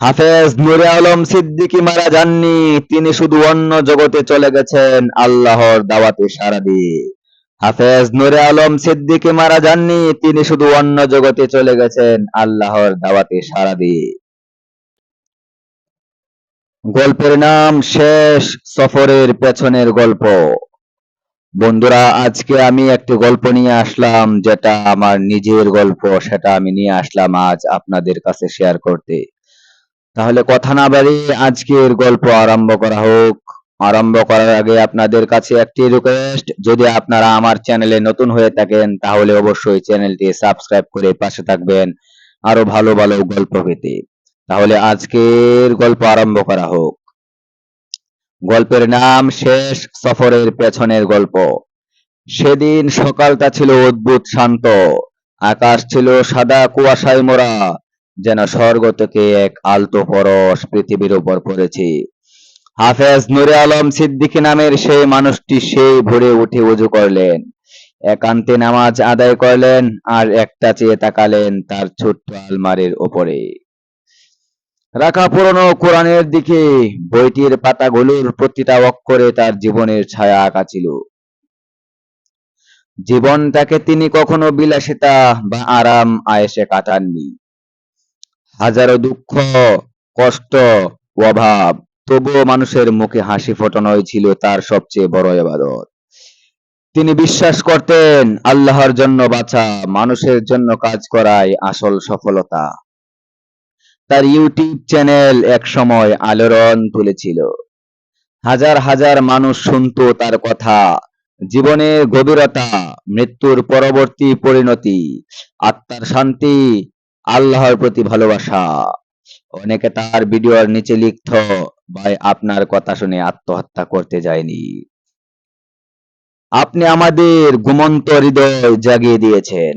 হাফেজ নুরে আলম সিদ্দিকি মারা যাননি। তিনি শুধু অন্য জগতে চলে গেছেন। আল্লাহর দাওয়াতে সারা দিয়ে হাফেজ নুরে আলম সিদ্দিকী মারা যাননি। তিনি শুধু অন্য জগতে চলে গেছেন। আল্লাহর দাওয়াতে সারা দিয়ে গল্পের নাম শেষ সফরের পেছনের গল্প। বন্ধুরা, আজকে আমি একটি গল্প নিয়ে আসলাম, যেটা আমার নিজের গল্প। সেটা আমি নিয়ে আসলাম আজ আপনাদের কাছে শেয়ার করতে। তাহলে কথা না বাড়িয়ে আজকের গল্প আরম্ভ করা হোক। আরম্ভ করার আগে আপনাদের কাছে একটি রিকোয়েস্ট যদি আপনারা আমার চ্যানেলে নতুন হয়ে থাকেন, তাহলে অবশ্যই চ্যানেলটি সাবস্ক্রাইব করে পাশে থাকবেন। আরও ভালো ভালো গল্প পেতে। তাহলে আজকের গল্প আরম্ভ করা হোক। গল্পের নাম শেষ সফরের পেছনের গল্প। সেদিন সকালটা ছিল অদ্ভুত শান্ত। আকাশ ছিল সাদা কুয়াশায় মোড়া যেন স্বর্গ থেকে এক আলতো পরশ পৃথিবীর উপর পড়েছে। হাফেজ নুরে আলম সিদ্দিকী নামের সেই মানুষটি সেই ভোরে উঠে উজু করলেন। একান্তে নামাজ আদায় করলেন আর একটা চেয়ে তাকালেন তার ছোট্ট আলমারির ওপরে রাখা পুরনো কোরআনের দিকে, বইটির পাতাগুলোর প্রতিটা অক্ষরে তার জীবনের ছায়া আঁকা ছিল। জীবনটাকে তিনি কখনো বিলাসিতা বা আরাম আয়েসে কাটাননি। হাজারো দুঃখ, কষ্ট অভাব, তবুও মানুষের মুখে হাসি ফোটানোই ছিল তার সবচেয়ে বড় এবাদত তিনি বিশ্বাস করতেন, আল্লাহর জন্য বাঁচা, মানুষের জন্য কাজ করাই আসল সফলতা। তার ইউটিউব চ্যানেল এক সময় আলোড়ন তুলেছিল। হাজার হাজার মানুষ শুনতো তার কথা জীবনের গভীরতা, মৃত্যুর পরবর্তী পরিণতি, আত্মার শান্তি আল্লাহর প্রতি ভালোবাসা। অনেকে তার ভিডিওর নিচে লিখত, ভাই, আপনার কথা শুনে আত্মহত্যা করতে যায়নি আপনি আমাদের ঘুমন্ত হৃদয় জাগিয়ে দিয়েছেন,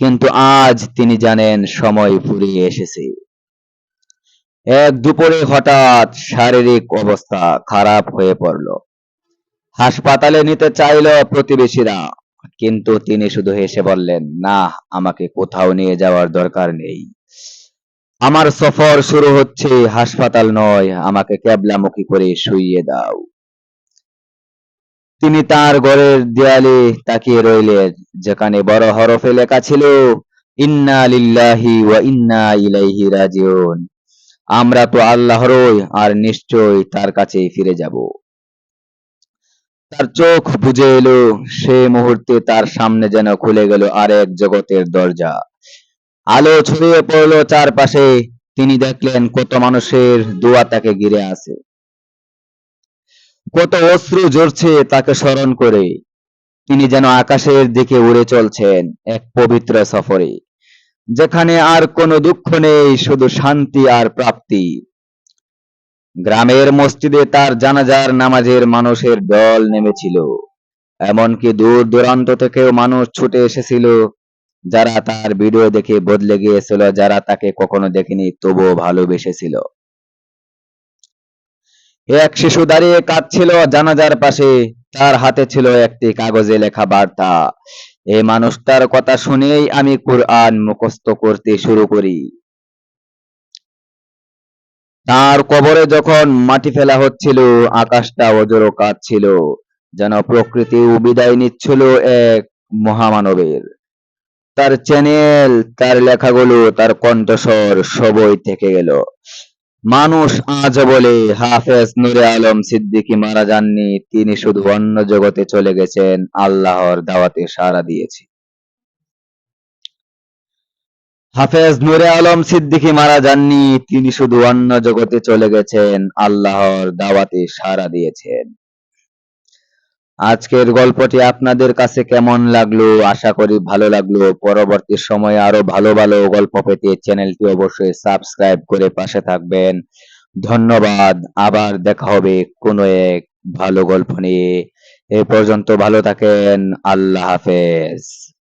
কিন্তু আজ তিনি জানেন সময় ফুরিয়ে এসেছে। এক দুপুরে হঠাৎ শারীরিক অবস্থা খারাপ হয়ে পড়ল। হাসপাতালে নিতে চাইল প্রতিবেশীরা। কিন্তু তিনি শুধু হেসে বললেন, না, আমাকে কোথাও নিয়ে যাওয়ার দরকার নেই। আমার সফর শুরু হচ্ছে, হাসপাতাল নয়, আমাকে ক্যাবলামুখী করে শুইয়ে দাও। তিনি তার ঘরের দেয়ালে তাকিয়ে রইলেন, যেখানে বড় হরফে লেখা ছিল, ইন্না লিল্লাহি ওয়া ইন্না ইলাইহি রাজিউন। আমরা তো আল্লাহরই আর নিশ্চয় তার কাছেই ফিরে যাব। তার চোখ বুঝে এলো, সে মুহূর্তে তার সামনে যেন খুলে গেল আরেক জগতের দরজা। আলো ছড়িয়ে পড়ল চারপাশে, তিনি দেখলেন কত মানুষের দোয়া তাকে ঘিরে আছে। কত অশ্রু ঝরছে তাকে স্মরণ করে। তিনি যেন আকাশের দিকে উড়ে চলছেন এক পবিত্র সফরে, যেখানে আর কোনো দুঃখ নেই, শুধু শান্তি আর প্রাপ্তি। গ্রামের মসজিদে তার জানাজার নামাজের মানুষের দল নেমেছিল। এমনকি দূর দূরান্ত থেকেও মানুষ ছুটে এসেছিল। যারা তার ভিডিও দেখে বদলে গিয়েছিল, যারা তাকে কখনো দেখেনি, তবুও ভালোবেসেছিল। এক শিশু দাঁড়িয়ে কাঁদছিল জানাজার পাশে। তার হাতে ছিল একটি কাগজে লেখা বার্তা। এই মানুষটার কথা শুনেই আমি কোরআন মুখস্থ করতে শুরু করি। তার কবরে যখন মাটি ফেলা হচ্ছিল, আকাশটা অজরো কাঁদছিল যেন প্রকৃতি বিদায় নিচ্ছিল এক মহামানবের। তার চ্যানেল তার লেখাগুলো, তার কণ্ঠস্বর সবই থেকে গেল। মানুষ আজ বলে, হাফেজ নুরে আলম সিদ্দিকী মারা যাননি, তিনি শুধু অন্য জগতে চলে গেছেন, আল্লাহর দাওয়াতে সাড়া দিয়েছে। হাফেজ নুরে আলম সিদ্দিকী মারা যাননি, তিনি শুধু অন্য জগতে চলে গেছেন, আল্লাহর দাওয়াতে সাড়া দিয়েছেন। আজকের গল্পটি আপনাদের কাছে কেমন লাগল? আশা করি ভালো লাগল। পরবর্তী সময়ে আরও ভালো ভালো গল্প পেতে চ্যানেলটি অবশ্যই সাবস্ক্রাইব করে পাশে থাকবেন। ধন্যবাদ। আবার দেখা হবে কোনো এক ভালো গল্প নিয়ে। এ পর্যন্ত ভালো থাকেন। আল্লাহ হাফেজ।